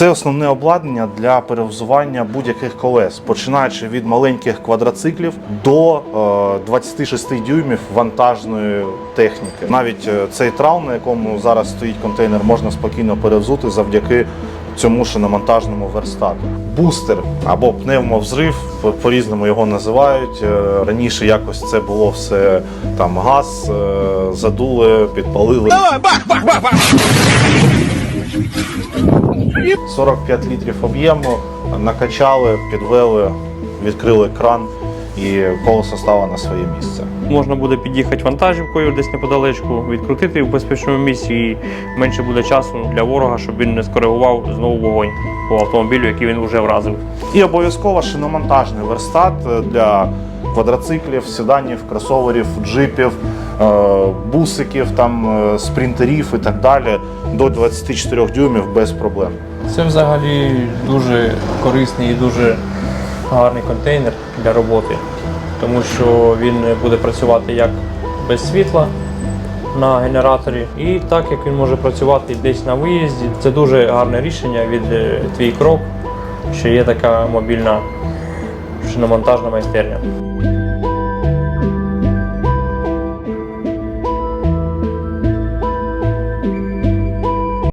Це основне обладнання для перевзування будь-яких колес, починаючи від маленьких квадроциклів до е, 26 дюймів вантажної техніки. Навіть е, цей трал, на якому зараз стоїть контейнер, можна спокійно перевзути завдяки цьому шиномонтажному верстату. Бустер або пневмовзрив, по- по-різному його називають. Е, Раніше якось це було все там газ, е, задули, підпалили. 45 літрів об'єму, накачали, підвели, відкрили кран і колесо стало на своє місце. Можна буде під'їхати вантажівкою десь неподалечку, відкрутити в безпечному місці і менше буде часу для ворога, щоб він не скоригував знову вогонь по автомобілю, який він вже вразив. І обов'язково шиномонтажний верстат для квадроциклів, седанів, кросоверів, джипів, е, бусиків, там, е, спринтерів і так далі до 24 дюймів без проблем. Це взагалі дуже корисний і дуже гарний контейнер для роботи, тому що він буде працювати як без світла на генераторі, і так як він може працювати десь на виїзді. Це дуже гарне рішення від е, твій крок, що є така мобільна шиномонтажна майстерня.